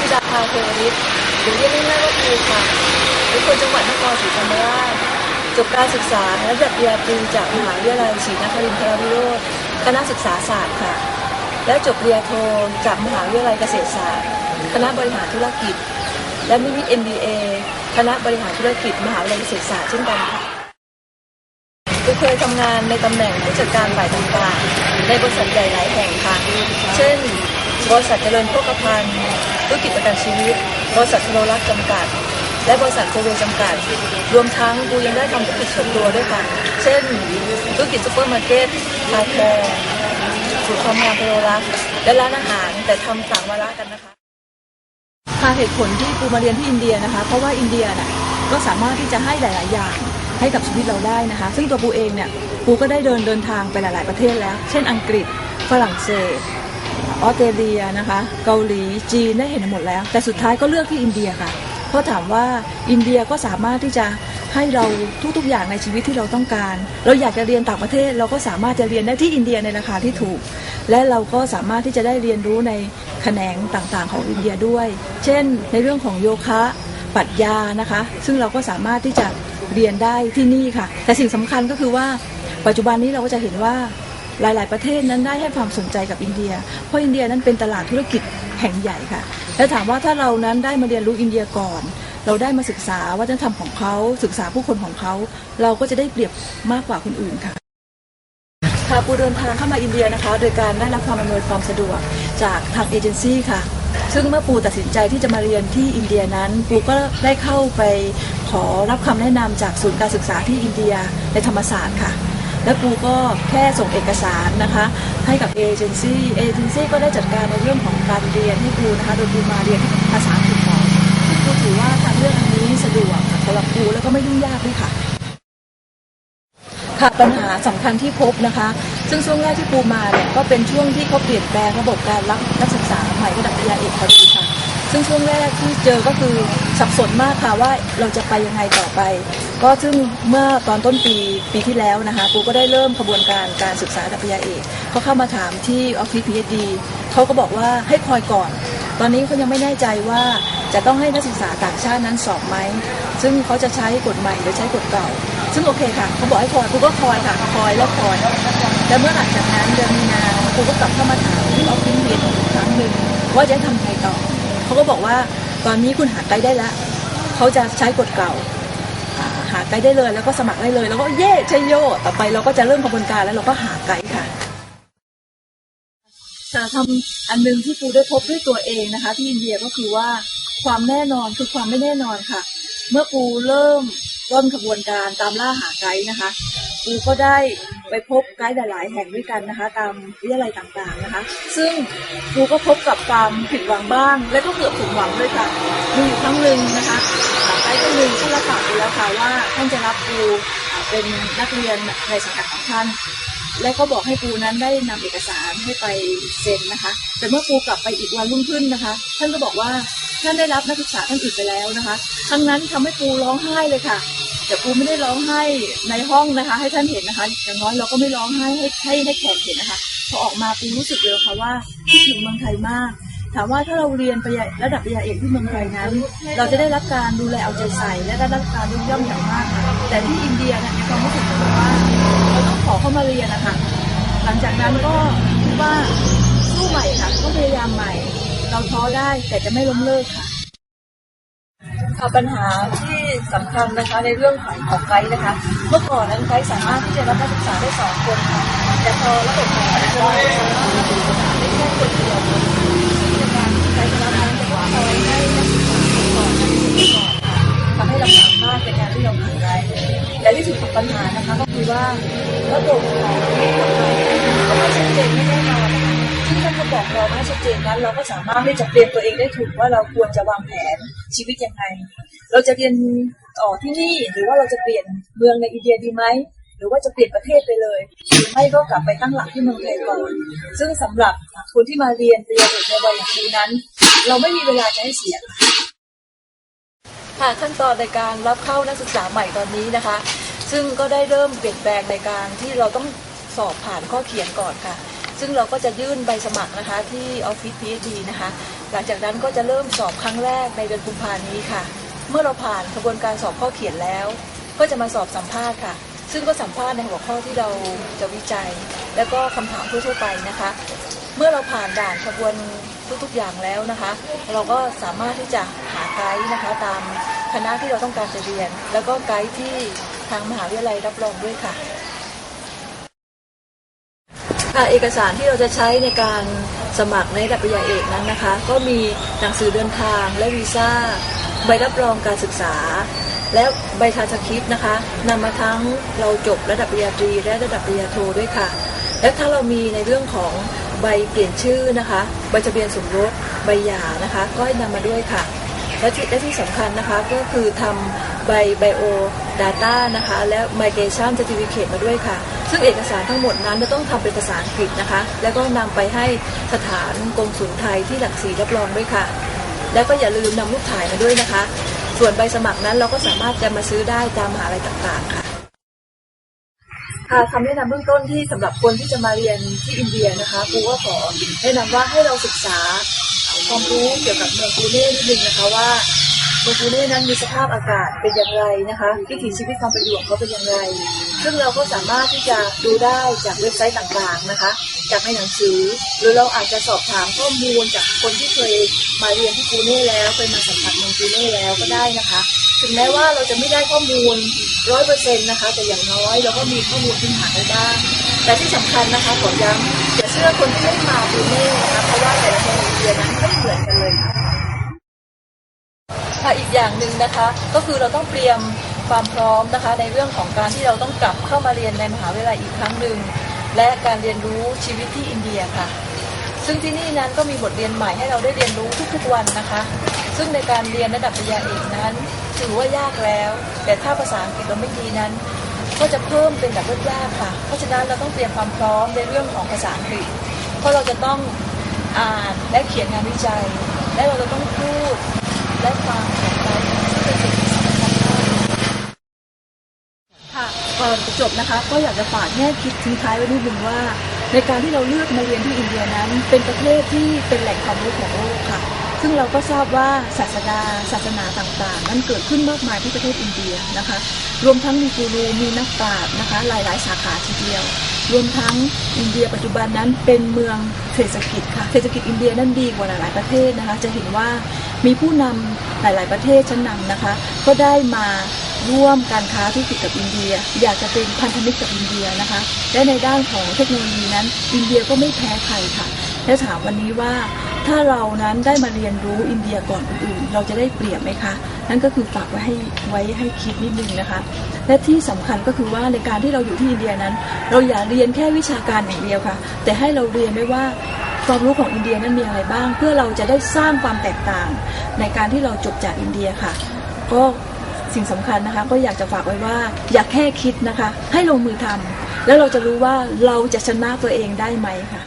พิดาภาเทวริศหรือเรียกง่ายๆว่าภูค่ะเป็นคนจังหวัดนครศรีธรรมราชจบการศึกษาระดับปริญญาตรีจากมหาวิทยาลัยศรีนครินทรวิโรธคณะศึกษาศาสตร์ค่ะ และจบปริญญาโทจากมหาวิทยาลัยเกษตรศาสตร์ คณะบริหารธุรกิจ และมินิ MBA คณะบริหารธุรกิจมหาวิทยาลัยเกษตรศาสตร์เช่นกันค่ะเคยทำงานในตำแหน่งผู้จัดการฝ่ายต่างๆในบริษัทใหญ่หลายแห่งค่ะ เช่น บริษัทเจริญโภคภัณฑ์ ธุรกิจประกันชีวิต บริษัทโทรรักจำกัด และบริษัทโคเวจำกัด รวมทั้งกูยังได้ทำธุรกิจส่วนตัวด้วยค่ะ เช่น ธุรกิจซูเปอร์มาร์เก็ตคาแคร์สูตรความงามโทรรักและร้านอาหารแต่ทำต่างวาระกันนะคะค่ะเหตุผลที่ปูมาเรียนที่อินเดียนะคะ เพราะว่าอินเดียน่ะก็สามารถที่จะให้หลาย ๆ อย่างให้กับชีวิตเราได้นะคะ ซึ่งตัวปูเองเนี่ยปูก็ได้เดินเดินทางไปหลาย ๆ ประเทศแล้ว เช่นอังกฤษ ฝรั่งเศส ออสเตรเลียนะคะ เกาหลีจีนได้เห็นหมดแล้ว แต่สุดท้ายก็เลือกที่อินเดียค่ะ เพราะถามว่าอินเดียก็สามารถที่จะให้เราทุกๆอย่างในชีวิตที่เราต้องการ เราอยากจะเรียนต่างประเทศ เราก็สามารถจะเรียนได้ที่อินเดียในราคาที่ถูก และเราก็สามารถที่จะได้เรียนรู้ในแขนงต่างๆ ของอินเดียด้วย เช่น ในเรื่องของโยคะปรัชญานะคะ ซึ่งเราก็สามารถที่จะเรียนได้ที่นี่ค่ะ แต่สิ่งสำคัญก็คือว่าปัจจุบันนี้เราก็จะเห็นว่า หลาย ๆ ประเทศนั้นได้ให้ความสนใจกับอินเดีย เพราะอินเดียนั้นเป็นตลาดธุรกิจแห่งใหญ่ค่ะ และถามว่าถ้าเรานั้นได้มาเรียนรู้อินเดียก่อน เราได้มาศึกษาวัฒนธรรมของเขา ศึกษาผู้คนของเขา เราก็จะได้เปรียบมากกว่าคนอื่นค่ะค่ะปูเดินทางเข้ามาอินเดียนะคะ โดยการได้รับความอำนวยความสะดวกจากทางเอเจนซี่ค่ะ ซึ่งเมื่อปูตัดสินใจที่จะมาเรียนที่อินเดียนั้น ปูก็ได้เข้าไปขอรับคำแนะนำจากศูนย์การศึกษาที่อินเดียในธรรมศาสตร์ค่ะ และปูก็แค่ส่งเอกสารนะคะให้กับเอเจนซี่เอเจนซี่ก็ได้จัดการในเรื่องของการเรียนให้ปูนะคะโดยปูมาเรียนภาษาอังกฤษก่อนซึ่งปูถือว่าทางเรื่องอันนี้สะดวกสำหรับปูแล้วก็ไม่ยุ่งยากด้วยค่ะค่ะปัญหาสำคัญที่พบนะคะ ซึ่งช่วงแรกที่ปูมาเนี่ยก็เป็นช่วงที่เขาเปลี่ยนแปลงระบบการรับนักศึกษาใหม่ระดับปริญญาเอกพอดีค่ะ ซึ่งช่วงแรกที่เจอก็คือสับสนมากค่ะว่าเราจะไปยังไงต่อไป ก็ซึ่งเมื่อตอนต้นปีปีที่แล้วนะคะปูก็ได้เริ่มขบวนการการศึกษาดับปริญญาเอกเขาเข้ามาถามที่ออฟฟิศพีเอดีเขาก็บอกว่าให้คอยก่อน ตอนนี้เขายังไม่แน่ใจว่าจะต้องให้นักศึกษาต่างชาตินั้นสอบไหม ซึ่งเขาจะใช้กฎใหม่หรือใช้กฎเก่า ซึ่งโอเคค่ะ เขาบอกให้คอยครูก็คอยค่ะ คอยแล้วคอยและเมื่อหลังจากนั้นเดือนมีนาครูก็กลับเข้ามาถามที่ออฟฟิศเรียนอีกครั้งหนึ่งว่าจะให้ทำไงต่อ เขาก็บอกว่าตอนนี้คุณหาไกด์ได้แล้วเขาจะใช้กฎเก่าหาไกด์ได้เลยแล้วก็สมัครได้เลย แล้วก็เย่ใช่โยต่อไปเราก็จะเริ่มกระบวนการแล้วเราก็หาไกด์ค่ะจะทำอันหนึงที่ปูได้พบด้วยตัวเองนะคะ ที่อินเดียก็คือว่าความแน่นอนคือความไม่แน่นอนค่ะ เมื่อปูเริ่มต้นขบวนการตามล่าหาไกด์นะคะ ปูก็ได้ไปพบไกด์หลาย ๆ แห่งด้วยกันนะคะ ตามวิทยาลัยต่าง ๆ นะคะ ซึ่งปูก็พบกับความผิดหวังบ้าง และก็เกือบสมหวังด้วยค่ะมีอยู่ครั้งหนึ่งนะคะไกด์คนหนึ่งท่านรับปากไปแล้วค่ะว่าท่านจะรับปูเป็นนักเรียนในสังกัดของท่านและก็บอกให้ปูนั้นได้นำเอกสารให้ไปเซ็นนะคะ แต่เมื่อปูกลับไปอีกวันรุ่งขึ้นนะคะ ท่านก็บอกว่าท่านได้รับนักศึกษาท่านอื่นไปแล้วนะคะทั้งนั้นทำให้ปูร้องไห้เลยค่ะ แต่ปูไม่ได้ร้องไห้ในห้องนะคะ ให้ท่านเห็นนะคะ อย่างน้อยเราก็ไม่ร้องไห้ให้ให้ให้แขกเห็นนะคะพอออกมาปูรู้สึกเลยค่ะว่าคิดถึงเมืองไทยมาก ถามว่าถ้าเราเรียนปริญญาระดับปริญญาเอกที่เมืองไทยนั้น เราจะได้รับการดูแลเอาใจใส่ และได้รับการยกย่องอย่างมากค่ะแต่ที่อินเดียเนี่ยในความรู้สึกของเราว่าเราต้องขอเข้ามาเรียนนะคะหลังจากนั้นก็คิดว่าสู้ใหม่ค่ะต้องพยายามใหม่ เราท้อได้แต่จะไม่ล้มเลิกค่ะ ปัญหาที่สำคัญนะคะในเรื่องของของไกด์นะคะ เมื่อก่อนนั้นไกด์สามารถที่จะรับนักศึกษาได้สองคนค่ะแต่พอระบบของ ขอกเราไม่ชัดเจนนั้น เราก็สามารถที่จะเตรียมตัวเองได้ถูกว่าเราควรจะวางแผนชีวิตยังไง เราจะเรียนต่อที่นี่หรือว่าเราจะเปลี่ยนเมืองในอินเดียดีไหมหรือว่าจะเปลี่ยนประเทศไปเลยหรือไม่ก็กลับไปตั้งหลักที่เมืองไทยก่อนซึ่งสำหรับคนที่มาเรียนปริญญาเอกในวัยอย่างนี้นั้น เราไม่มีเวลาจะให้เสียค่ะขั้นตอนในการรับเข้านักศึกษาใหม่ตอนนี้นะคะ ซึ่งก็ได้เริ่มเปลี่ยนแปลงในการที่เราต้องสอบผ่านข้อเขียนก่อนค่ะ ซึ่งเราก็จะยื่นใบสมัครนะคะที่ออฟฟิศ PhD นะคะ หลังจากนั้นก็จะเริ่มสอบครั้งแรกในเดือนกุมภาพันธ์นี้ค่ะ เมื่อเราผ่านกระบวนการสอบข้อเขียนแล้ว ก็จะมาสอบสัมภาษณ์ค่ะ ซึ่งก็สัมภาษณ์ในหัวข้อที่เราจะวิจัย แล้วก็คำถามทั่วๆไปนะคะ เมื่อเราผ่านด่านกระบวนทุกๆอย่างแล้วนะคะ เราก็สามารถที่จะหาไกด์นะคะตามคณะที่เราต้องการจะเรียน แล้วก็ไกด์ที่ทางมหาวิทยาลัยรับรองด้วยค่ะ ค่ะเอกสารที่เราจะใช้ในการสมัครในระดับปริญญาเอกนั้นนะคะ ก็มีหนังสือเดินทางและวีซ่า ใบรับรองการศึกษา และใบทาสคริปต์นะคะนำมาทั้งเราจบระดับปริญญาตรีและระดับปริญญาโทด้วยค่ะ และถ้าเรามีในเรื่องของใบเปลี่ยนชื่อนะคะ ใบทะเบียนสมรสใบหย่านะคะ ก็ให้นำมาด้วยค่ะและที่และที่สำคัญนะคะก็คือทำ ใบไบโอดาต้านะคะ และ Migration Certificate มาด้วยค่ะ ซึ่งเอกสารทั้งหมดนั้นจะต้องทำเป็นภาษาอังกฤษนะคะ แล้วก็นำไปให้สถานกงสุลไทยที่หลักสีรับรองด้วยค่ะ แล้วก็อย่าลืมนำรูปถ่ายมาด้วยนะคะ ส่วนใบสมัครนั้นเราก็สามารถจะมาซื้อได้ตามมหาลัยต่างๆค่ะค่ะคำแนะนำเบื้องต้นที่สำหรับคนที่จะมาเรียนที่อินเดียนะคะครูก็ขอแนะนำว่าให้เราศึกษาความรู้เกี่ยวกับเมืองปูเน่นิดนึงนะคะว่า เมืองปูเน่นั้นมีสภาพอากาศเป็นอย่างไรนะคะวิถีชีวิตความเป็นอยู่ของเขาเป็นอย่างไร ซึ่งเราก็สามารถที่จะดูได้จากเว็บไซต์ต่างๆนะคะ จากในหนังสือ หรือเราอาจจะสอบถามข้อมูลจากคนที่เคยมาเรียนที่ปูเน่แล้วเคยมาสัมผัสเมืองปูเน่แล้วก็ได้นะคะถึงแม้ว่าเราจะไม่ได้ข้อมูลร้อยเปอร์เซ็นต์นะคะ แต่อย่างน้อยเราก็มีข้อมูลพื้นฐานได้บ้างแต่ที่สำคัญนะคะขอย้ำอย่าเชื่อคนที่ไม่มาปูเน่นะคะเพราะว่าแต่ละคนในเดียนั้นไม่เหมือนกันเลยค่ะ ค่ะอีกอย่างหนึ่งนะคะ ก็คือเราต้องเตรียมความพร้อมนะคะ ในเรื่องของการที่เราต้องกลับเข้ามาเรียนในมหาวิทยาลัยอีกครั้งหนึ่งและการเรียนรู้ชีวิตที่อินเดียค่ะ ซึ่งที่นี่นั้นก็มีบทเรียนใหม่ให้เราได้เรียนรู้ทุกๆวันนะคะ ซึ่งในการเรียนระดับปริญญาเอกนั้น ถือว่ายากแล้ว แต่ถ้าภาษาอังกฤษเราไม่ดีนั้น ก็จะเพิ่มเป็นแบบยากค่ะ เพราะฉะนั้นเราต้องเตรียมความพร้อมในเรื่องของภาษาอังกฤษ เพราะเราจะต้องอ่านและเขียนงานวิจัย และเราจะต้องพูดและฟังของเราซึ่งเป็นสิ่งที่สำคัญมาก ค่ะก่อนจะจ บนะคะ ก็อยากจะฝากแง่คิดทิ้งท้ายไว้นิดนึงว่า ในการที่เราเลือกมาเรียนที่อินเดียนั้น เป็นประเทศที่เป็นแหล่งความรู้ของโลกค่ะ ซึ่งเราก็ทราบว่าศาสดาศาสนาต่างๆ นั้นเกิดขึ้นมากมายที่ประเทศอินเดียนะคะ รวมทั้งมีกูรูมีนักปราชญ์นะคะ หลายๆ สาขาทีเดียว รวมทั้งอินเดียปัจจุบันนั้นเป็นเมืองเศรษฐกิจค่ะเศรษฐกิจอินเดียนั้นดีกว่าหลายๆประเทศนะคะ จะเห็นว่ามีผู้นำหลาย ๆ ประเทศชั้นนำนะคะ ก็ได้มา ร่วมการค้าธุรกิจกับอินเดีย อยากจะเป็นพันธมิตรกับอินเดียนะคะและในด้านของเทคโนโลยีนั้น อินเดียก็ไม่แพ้ใครค่ะและถามวันนี้ว่าถ้าเรานั้นได้มาเรียนรู้อินเดียก่อนคนอื่น เราจะได้เปรียบไหมคะนั่นก็คือฝากไว้ให้ไว้ให้คิดนิดนึงนะคะ และที่สำคัญก็คือว่าในการที่เราอยู่ที่อินเดียนั้น เราอย่าเรียนแค่วิชาการอย่างเดียวค่ะ แต่ให้เราเรียนด้วยว่าความรู้ของอินเดียนั้นมีอะไรบ้าง เพื่อเราจะได้สร้างความแตกต่าง ในการที่เราจบจากอินเดียค่ะ ก็ สิ่งสำคัญนะคะ ก็อยากจะฝากไว้ว่าอย่าแค่คิดนะคะ ให้ลงมือทำแล้วเราจะรู้ว่าเราจะชนะตัวเองได้ไหมค่ะ